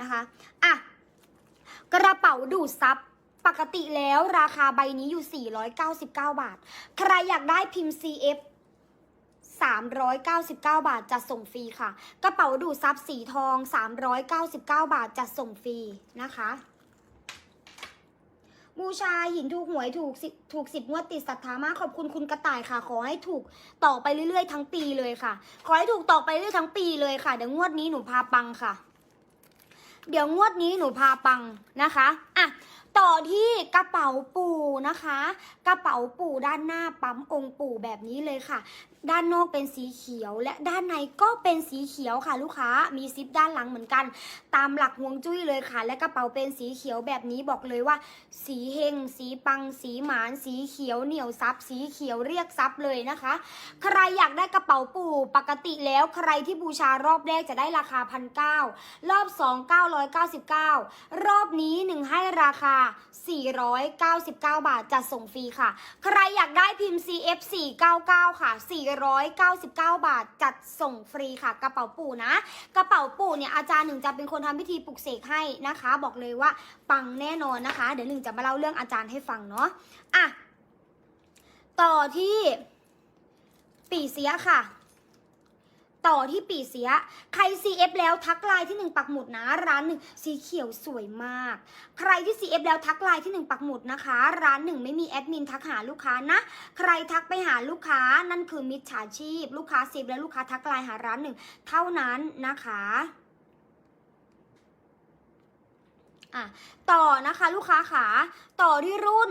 นะคะอะกระเป๋าดูดซับปกติแล้วราคาใบนี้อยู่ 499 บาท ใครอยากได้พิมพ์ CF 399 บาทจะส่งฟรีค่ะ กระเป๋าดูดซับสีทอง 399 บาทจะส่งฟรีนะคะบูชาหินถูกหวยถูกถูกสิบงวดติดศรัทธามากขอบคุณคุณกระต่ายค่ะ ขอให้ถูกต่อไปเรื่อยๆ ทั้งปีเลยค่ะ ขอให้ถูกต่อไปเรื่อยๆทั้งปีเลยค่ะเดี๋ยวงวดนี้หนูพาปังค่ะ เดี๋ยวงวดนี้หนูพาปังนะคะอะต่อที่กระเป๋าปู่นะคะ กระเป๋าปู่ด้านหน้าปั๊มองค์ปู่แบบนี้เลยค่ะ ด้านนอกเป็นสีเขียว และด้านในก็เป็นสีเขียวค่ะ ลูกค้ามีซิปด้านหลังเหมือนกัน ตามหลักฮวงจุ้ยเลยค่ะ และกระเป๋าเป็นสีเขียวแบบนี้บอกเลยว่า สีเฮงสีปัง สีหมาน สีเขียวเหนียวซับสีเขียวเรียกซับเลยนะคะ ใครอยากได้กระเป๋าปู่ปกติแล้วใครที่บูชารอบแรกจะได้ราคาพันเก้ารอบสอง999รอบนี้หนึ่งให้ราคา 499 บาทจัดส่งฟรีค่ะ ใครอยากได้พิมพ์ CF 499 ค่ะ499 บาท จัดส่งฟรีค่ะ กระเป๋าปู่นะ กระเป๋าปู่เนี่ยอาจารย์หนึ่งจะเป็นคนทำพิธีปลุกเสกให้นะคะ บอกเลยว่าปังแน่นอนนะคะ เดี๋ยวหนึ่งจะมาเล่าเรื่องอาจารย์ให้ฟังเนาะอะต่อที่ปีเสียค่ะ ต่อที่ปีเสีย ใคร CF แล้วทักไลน์ที่หนึ่งปักหมุดนะร้านหนึ่งสีเขียวสวยมาก ใครที่ CF แล้วทักไลน์ที่หนึ่งปักหมุดนะคะ ร้านหนึ่งไม่มีแอดมินทักหาลูกค้านะ ใครทักไปหาลูกค้านั่นคือมิจฉาชีพ ลูกค้า CF แล้วลูกค้าทักไลน์หาร้านหนึ่งเท่านั้นนะคะอะต่อนะคะลูกค้าขาต่อที่รุ่น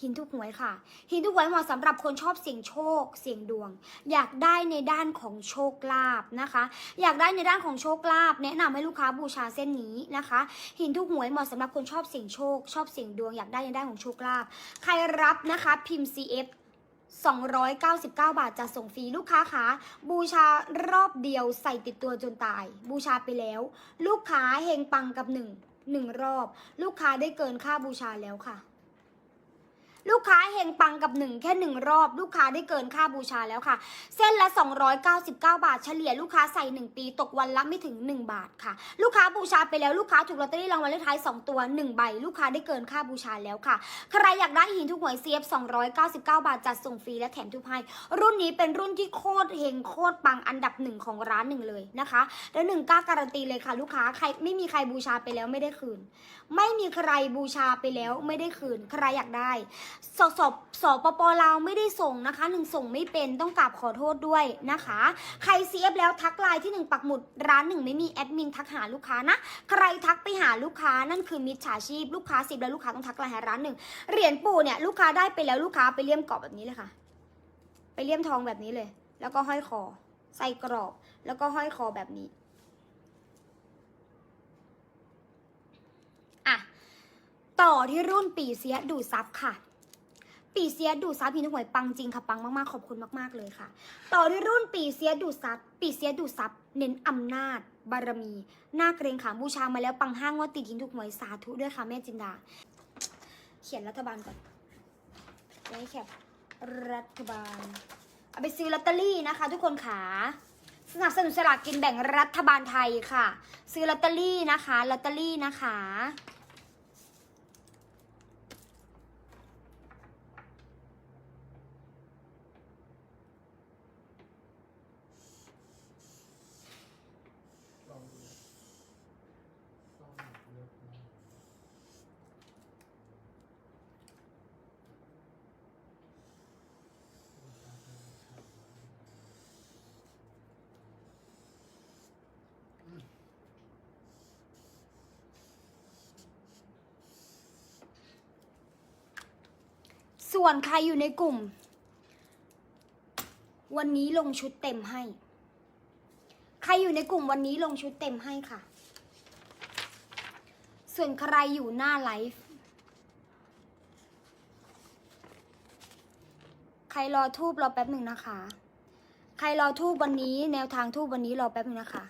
หินทุกหวยค่ะ หินทุกหวยเหมาะสำหรับคนชอบเสี่ยงโชค เสี่ยงดวง อยากได้ในด้านของโชคลาภนะคะ อยากได้ในด้านของโชคลาภแนะนำให้ลูกค้าบูชาเส้นนี้นะคะ หินทุกหวยเหมาะสำหรับคนชอบเสี่ยงโชค ชอบเสี่ยงดวงอยากได้ในด้านของโชคลาภใครรับนะคะพิมพ์ CF 299 บาทจะส่งฟรีลูกค้าคะบูชารอบเดียวใส่ติดตัวจนตาย บูชาไปแล้ว ลูกค้าเฮงปังกับหนึ่งหนึ่งรอบ ลูกค้าได้เกินค่าบูชาแล้วค่ะ ลูกค้าเฮงปังกับหนึ่งแค่หนึ่งรอบ ลูกค้าได้เกินค่าบูชาแล้วค่ะ เส้นละ 299 บาท เฉลี่ยลูกค้าใส่ 1 ปีตกวันละไม่ถึง 1 บาทค่ะ ลูกค้าบูชาไปแล้วลูกค้าถูกลอตเตอรี่รางวัลเลขท้าย 2 ตัว 1 ใบ ลูกค้าได้เกินค่าบูชาแล้วค่ะ ใครอยากได้หินทุกหวย CF 299 บาทจัดส่งฟรีและแถมทุกให้รุ่นนี้เป็นรุ่นที่โคตรเฮงโคตรปังอันดับหนึ่งของร้านหนึ่งเลยนะคะแล้วหนึ่งกล้าการันตีเลยค่ะ ลูกค้าใครไม่มีใครบูชาไปแล้วไม่ได้คืน ไม่มีใครบูชาไปแล้วไม่ได้คืน ใครอยากได้สสสปปลาวไม่ได้ส่งนะคะหนึ่งส่งไม่เป็นต้องกราบขอโทษด้วยนะคะ ใครเซียบแล้วทักไลน์ที่หนึ่งปักหมุดร้านหนึ่งไม่มีแอดมินทักหาลูกค้านะ ใครทักไปหาลูกค้านั่นคือมิจฉาชีพลูกค้าสิบแล้วลูกค้าต้องทักไลน์หาร้านหนึ่งเหรียญปู่เนี่ยลูกค้าได้ไปแล้วลูกค้าไปเลี่ยมกรอบแบบนี้เลยค่ะ ไปเลี่ยมทองแบบนี้เลย แล้วก็ห้อยคอ ใส่กรอบ แล้วก็ห้อยคอแบบนี้อะต่อที่รุ่นปีเสียดูซับค่ะ ปีเสียดูดซับพี่นหวยปังจริงค่ะปังมากๆขอบคุณมากๆเลยค่ะ ต่อด้วยรุ่นปีเสียดูดซับปีเสียดูดซับเน้นอำนาจ บารมีหน้าเกรงขามบูชามาแล้วปังห้างว่าติดทิ้งทุกหวยสาธุด้วยค่ะแม่จินดา เขียนรัฐบาลก่อนไว้แคปรัฐบาลเอาไปซื้อลอตเตอรี่นะคะ ทุกคนขาสนับสนุนสลากกินแบ่งรัฐบาลไทยค่ะ ซื้อลอตเตอรี่นะคะลอตเตอรี่นะคะ ลองดูซ่อนเยอะมาก ส่วนใครอยู่ในกลุ่ม วันนี้ลงชุดเต็มให้ ใครอยู่ในกลุ่มวันนี้ลงชุดเต็มให้ค่ะ ส่วนใครอยู่หน้าไลฟ์ใครรอทูบรอแป๊บหนึ่งนะคะ ใครรอทูบวันนี้ แนวทางทูบวันนี้รอแป๊บหนึ่งนะคะ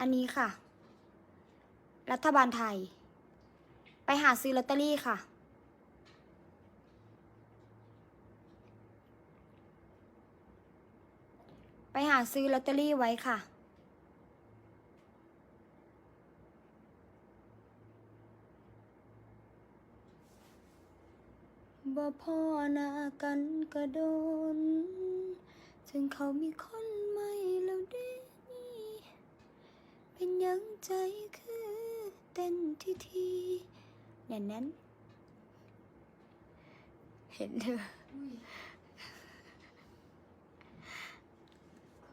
อันนี้ค่ะ รัฐบาลไทย ไปหาซื้อลอตเตอรี่ค่ะ ไปหาซื้อลอตเตอรี่ไว้ค่ะ บ่พ่อนากันกระโดนถึงเขามีคนใหม่แล้วเด้เป็นยังใจคือเต้นทีทีอย่านั้น เห็นเธอ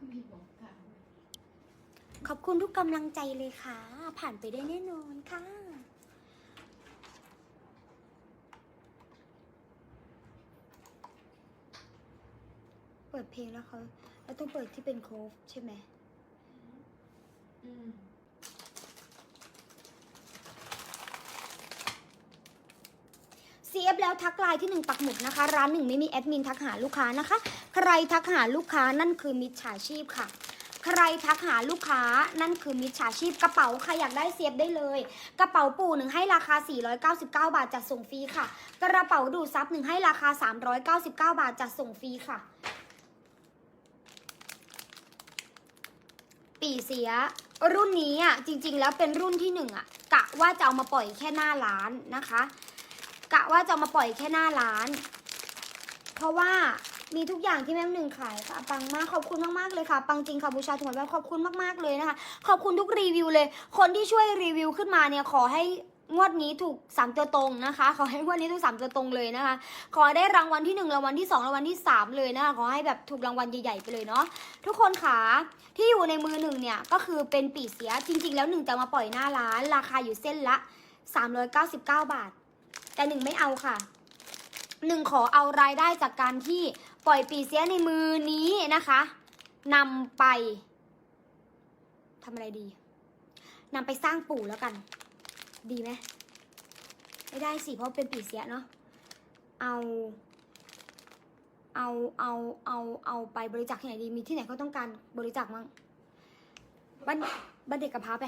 มีบอกกล่าวขอบคุณทุกกำลังใจเลยค่ะ ผ่านไปได้แน่นอนค่ะ เปิดเพลงแล้วเขาแล้วต้องเปิดที่เป็นโคฟใช่ไหม อืม CF แล้ว ทักไลน์ที่หนึ่งปักหมุดนะคะ ร้านหนึ่งไม่มีแอดมินทักหาลูกค้านะคะ ใครทักหาลูกค้านั่นคือมิจฉาชีพค่ะ ใครทักหาลูกค้านั่นคือมิจฉาชีพกระเป๋าใครอยากได้เซฟได้เลย กระเป๋าปูหนึ่งให้ราคา 499 บาทจัดส่งฟรีค่ะ กระเป๋าดูดซับหนึ่งให้ราคา 399 บาทจัดส่งฟรีค่ะปีเสียรุ่นนี้อะจริง ๆ แล้วเป็นรุ่นที่หนึ่งอะกะว่าจะเอามาปล่อยแค่หน้าร้านนะคะ กะว่าจะมาปล่อยแค่หน้าร้าน เพราะว่ามีทุกอย่างที่แม่หนึ่งขายค่ะปังมากขอบคุณมากๆเลยค่ะ ปังจริงค่ะบูชาถุงแบบขอบคุณมากๆเลยนะคะ ขอบคุณทุกรีวิวเลย คนที่ช่วยรีวิวขึ้นมาเนี่ยขอให้งวดนี้ถูกสามตัวตรงนะคะ ขอให้งวดนี้ถูกสามตัวตรงเลยนะคะ ขอได้รางวัลที่หนึ่งรางวัลที่สองรางวัลที่สามเลยนะคะ ขอให้แบบถูกรางวัลใหญ่ๆไปเลยเนาะ ทุกคนค่ะที่อยู่ในมือหนึ่งเนี่ยก็คือเป็นปีเสียจริง ๆ แล้วหนึ่งจะมาปล่อยหน้าร้าน ราคาอยู่เส้นละ 399 บาท แต่หนึ่งไม่เอาค่ะหนึ่งขอเอารายได้จากการที่ปล่อยปีเสียในมือนี้นะคะนำไปทำอะไรดีนำไปสร้างปู่แล้วกัน ดีไหมไม่ได้สิเพราะเป็นปีเสียเนาะเอาเอาเอาเอาเอาไปบริจาคที่ไหนดีมีที่ไหนเขาต้องการบริจาคมั้งบ้านบ้านเด็กกำพร้าไป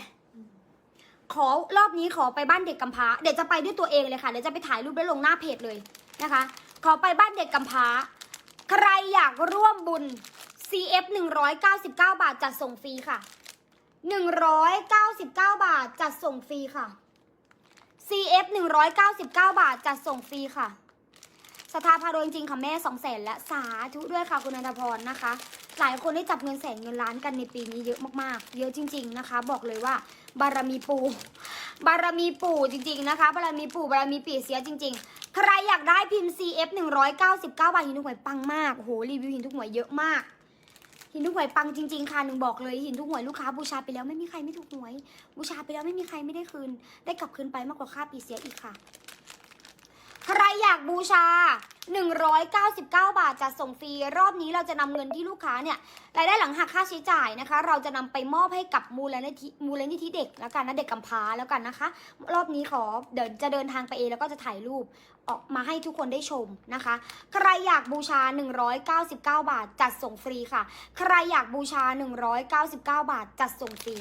ขอรอบนี้ขอไปบ้านเด็กกำพร้า เดี๋ยวจะไปด้วยตัวเองเลยค่ะเดี๋ยวจะไปถ่ายรูปแล้วลงหน้าเพจเลยนะคะ ขอไปบ้านเด็กกำพร้า ใครอยากร่วมบุญ CF 199 บาทจัดส่งฟรีค่ะ 199 บาทจัดส่งฟรีค่ะ CF 199 บาทจัดส่งฟรีค่ะสถาพารวยจริงค่ะแม่สองแสนและสาธุด้วยค่ะคุณนันทพรนะคะ หลายคนได้จับเงินแสนเงินล้านกันในปีนี้เยอะมากๆ เยอะจริง ๆนะคะ บอกเลยว่า บารมีปู่บารมีปู่จริง ๆนะคะ บารมีปู่บารมีปีเสียจริง ๆ ใครอยากได้พิมพ์ CF 199บาทหินทุกหวยปังมากโอ้โหรีวิวหินทุกหวยเยอะมาก หินทุกหวยปังจริง ๆ ค่ะหนึ่งบอกเลยหินทุกหวยลูกค้าบูชาไปแล้วไม่มีใครไม่ถูกหวยบูชาไปแล้วไม่มีใครไม่ได้คืน ได้กลับคืนไปมากกว่าค่าปีเสียอีกค่ะ ใครอยากบูชา 199 บาทจะส่งฟรี รอบนี้เราจะนำเงินที่ลูกค้าเนี่ยรายได้หลังหักค่าใช้จ่ายนะคะ เราจะนำไปมอบให้กับมูลนิธิมูลนิธิเด็กแล้วกันนะเด็กกำพร้าแล้วกันนะคะ รอบนี้ขอเดี๋ยวจะเดินทางไปเองแล้วก็จะถ่ายรูปออกมาให้ทุกคนได้ชมนะคะ ใครอยากบูชา 199 บาทจัดส่งฟรีค่ะ ใครอยากบูชา 199 บาทจัดส่งฟรี